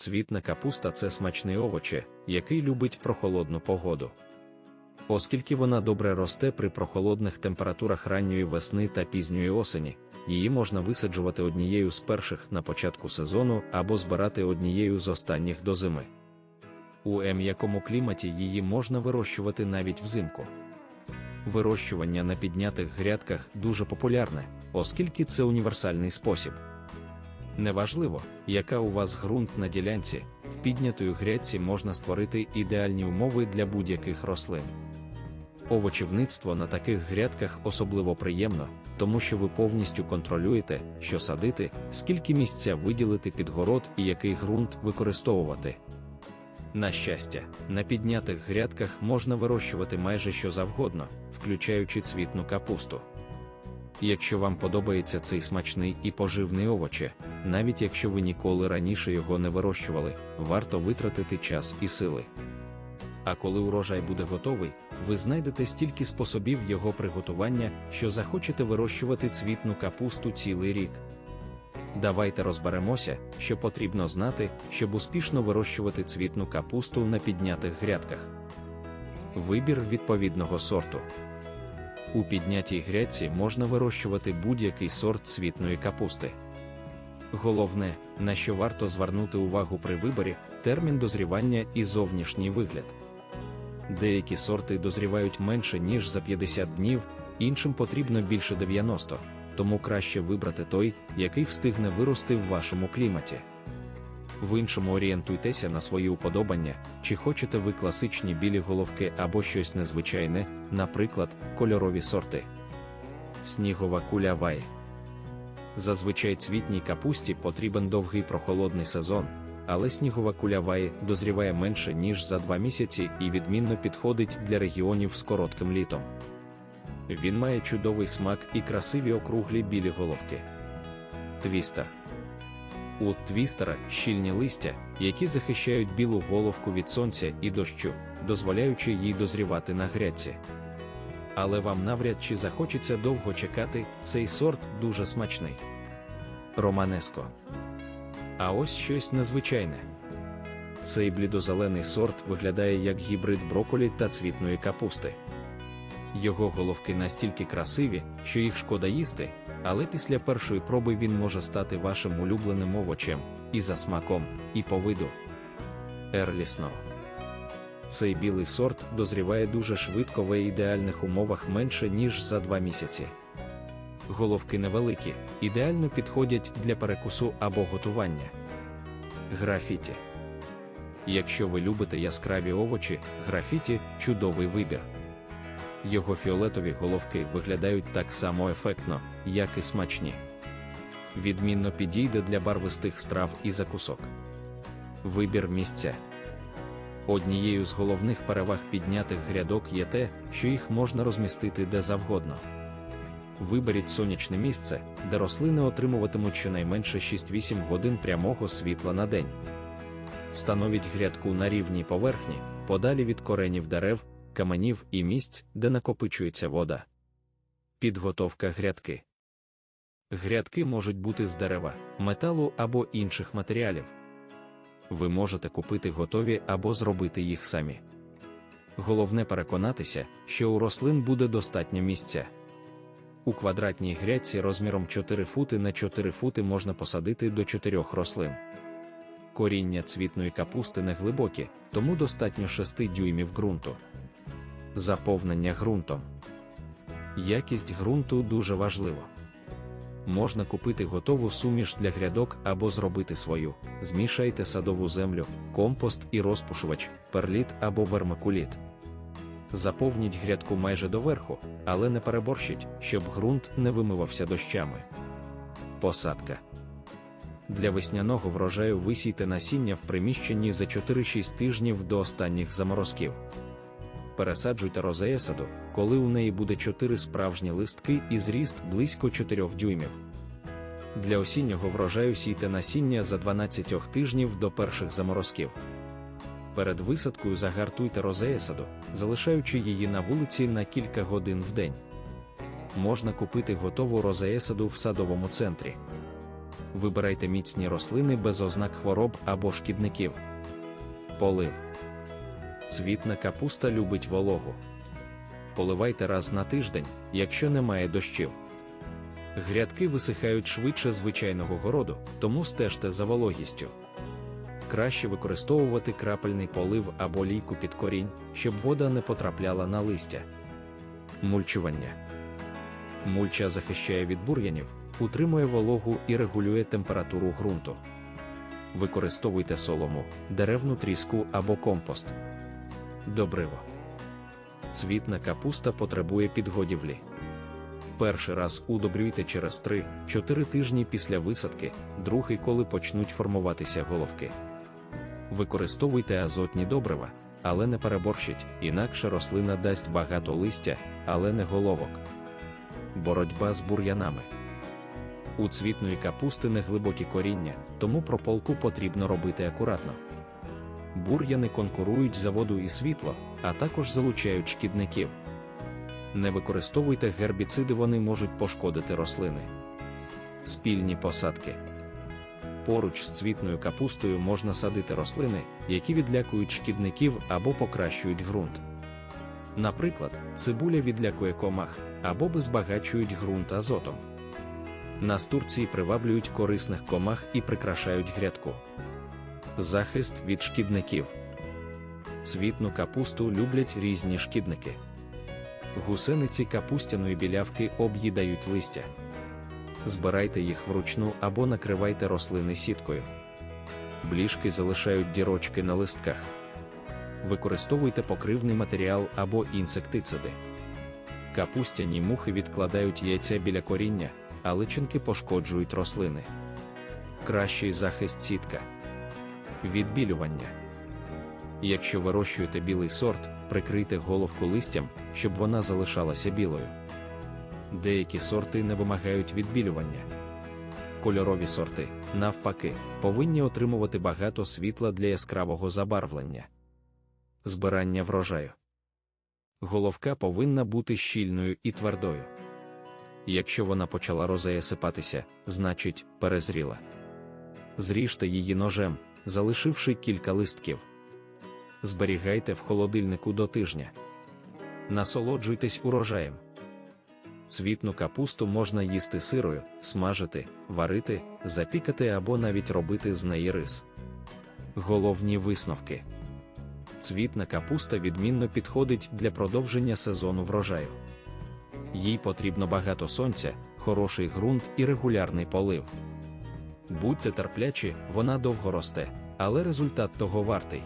Цвітна капуста це смачний овоче, який любить прохолодну погоду. Оскільки вона добре росте при прохолодних температурах ранньої весни та пізньої осені, її можна висаджувати однією з перших на початку сезону або збирати однією з останніх до зими. У м'якому кліматі її можна вирощувати навіть взимку. Вирощування на піднятих грядках дуже популярне, оскільки це універсальний спосіб. Неважливо, яка у вас ґрунт на ділянці, в піднятої грядці можна створити ідеальні умови для будь-яких рослин. Овочівництво на таких грядках особливо приємно, тому що ви повністю контролюєте, що садити, скільки місця виділити під город і який ґрунт використовувати. На щастя, на піднятих грядках можна вирощувати майже що завгодно, включаючи цвітну капусту. Якщо вам подобається цей смачний і поживний овоче, навіть якщо ви ніколи раніше його не вирощували, варто витратити час і сили. А коли урожай буде готовий, ви знайдете стільки способів його приготування, що захочете вирощувати цвітну капусту цілий рік. Давайте розберемося, що потрібно знати, щоб успішно вирощувати цвітну капусту на піднятих грядках. Вибір відповідного сорту. У піднятій грядці можна вирощувати будь-який сорт цвітної капусти. Головне, на що варто звернути увагу при виборі, термін дозрівання і зовнішній вигляд. Деякі сорти дозрівають менше, ніж за 50 днів, іншим потрібно більше 90, тому краще вибрати той, який встигне вирости в вашому кліматі. В іншому орієнтуйтеся на свої уподобання, чи хочете ви класичні білі головки або щось незвичайне, наприклад, кольорові сорти. Снігова куля вай. Зазвичай цвітній капусті потрібен довгий прохолодний сезон, але снігова куля ваї дозріває менше, ніж за два місяці і відмінно підходить для регіонів з коротким літом. Він має чудовий смак і красиві округлі білі головки. Твістер. У твістера щільні листя, які захищають білу головку від сонця і дощу, дозволяючи їй дозрівати на грядці. Але вам навряд чи захочеться довго чекати, цей сорт дуже смачний. Романеско. А ось щось незвичайне. Цей блідозелений сорт виглядає як гібрид броколі та цвітної капусти. Його головки настільки красиві, що їх шкода їсти, але після першої проби він може стати вашим улюбленим овочем і за смаком, і по виду. Ерлісно. Цей білий сорт дозріває дуже швидко в ідеальних умовах менше, ніж за два місяці. Головки невеликі, ідеально підходять для перекусу або готування. Графіті. Якщо ви любите яскраві овочі, графіті чудовий вибір. Його фіолетові головки виглядають так само ефектно, як і смачні. Відмінно підійде для барвистих страв і закусок. Вибір місця. Однією з головних переваг піднятих грядок є те, що їх можна розмістити де завгодно. Виберіть сонячне місце, де рослини отримуватимуть щонайменше 6-8 годин прямого світла на день. Встановіть грядку на рівній поверхні, подалі від коренів дерев, каменів і місць, де накопичується вода. Підготовка грядки. Грядки можуть бути з дерева, металу або інших матеріалів. Ви можете купити готові або зробити їх самі. Головне переконатися, що у рослин буде достатньо місця. У квадратній грядці розміром 4 фути на 4 фути можна посадити до 4 рослин. Коріння цвітної капусти не глибокі, тому достатньо 6 дюймів ґрунту. Заповнення ґрунтом. Якість ґрунту дуже важливо. Можна купити готову суміш для грядок або зробити свою. Змішайте садову землю, компост і розпушувач, перліт або вермикуліт. Заповніть грядку майже доверху, але не переборщіть, щоб ґрунт не вимивався дощами. Посадка. Для весняного врожаю висійте насіння в приміщенні за 4-6 тижнів до останніх заморозків. Пересаджуйте розеясаду, коли у неї буде 4 справжні листки і зріст близько 4 дюймів. Для осіннього врожаю сійте насіння за 12 тижнів до перших заморозків. Перед висадкою загартуйте розеясаду, залишаючи її на вулиці на кілька годин в день. Можна купити готову розеясаду в садовому центрі. Вибирайте міцні рослини без ознак хвороб або шкідників. Полив. Цвітна капуста любить вологу. Поливайте раз на тиждень, якщо немає дощів. Грядки висихають швидше звичайного городу, тому стежте за вологістю. Краще використовувати крапельний полив або лійку під корінь, щоб вода не потрапляла на листя. Мульчування. Мульча захищає від бур'янів, утримує вологу і регулює температуру ґрунту. Використовуйте солому, деревну тріску або компост. Добриво. Цвітна капуста потребує підгодівлі. Перший раз удобрюйте через 3-4 тижні після висадки, другий, коли почнуть формуватися головки. Використовуйте азотні добрива, але не переборщіть, інакше рослина дасть багато листя, але не головок. Боротьба з бур'янами. У цвітної капусти не глибокі коріння, тому прополку потрібно робити акуратно. Бур'яни конкурують за воду і світло, а також залучають шкідників. Не використовуйте гербіциди, вони можуть пошкодити рослини. Спільні посадки. Поруч з цвітною капустою можна садити рослини, які відлякують шкідників або покращують ґрунт. Наприклад, цибуля відлякує комах або збагачують ґрунт азотом. Настурції приваблюють корисних комах і прикрашають грядку. Захист від шкідників. Цвітну капусту люблять різні шкідники. Гусениці капустяної білявки об'їдають листя. Збирайте їх вручну або накривайте рослини сіткою. Бліжки залишають дірочки на листках. Використовуйте покривний матеріал або інсектициди. Капустяні мухи відкладають яйця біля коріння, а личинки пошкоджують рослини. Кращий захист сітка. Відбілювання. Якщо вирощуєте білий сорт, прикрийте головку листям, щоб вона залишалася білою. Деякі сорти не вимагають відбілювання. Кольорові сорти, навпаки, повинні отримувати багато світла для яскравого забарвлення. Збирання врожаю. Головка повинна бути щільною і твердою. Якщо вона почала розаясипатися, значить перезріла. Зріжте її ножем, залишивши кілька листків. Зберігайте в холодильнику до тижня. Насолоджуйтесь урожаєм. Цвітну капусту можна їсти сирою, смажити, варити, запікати або навіть робити з неї рис. Головні висновки. Цвітна капуста відмінно підходить для продовження сезону врожаю. Їй потрібно багато сонця, хороший ґрунт і регулярний полив. Будьте терплячі, вона довго росте, але результат того вартий.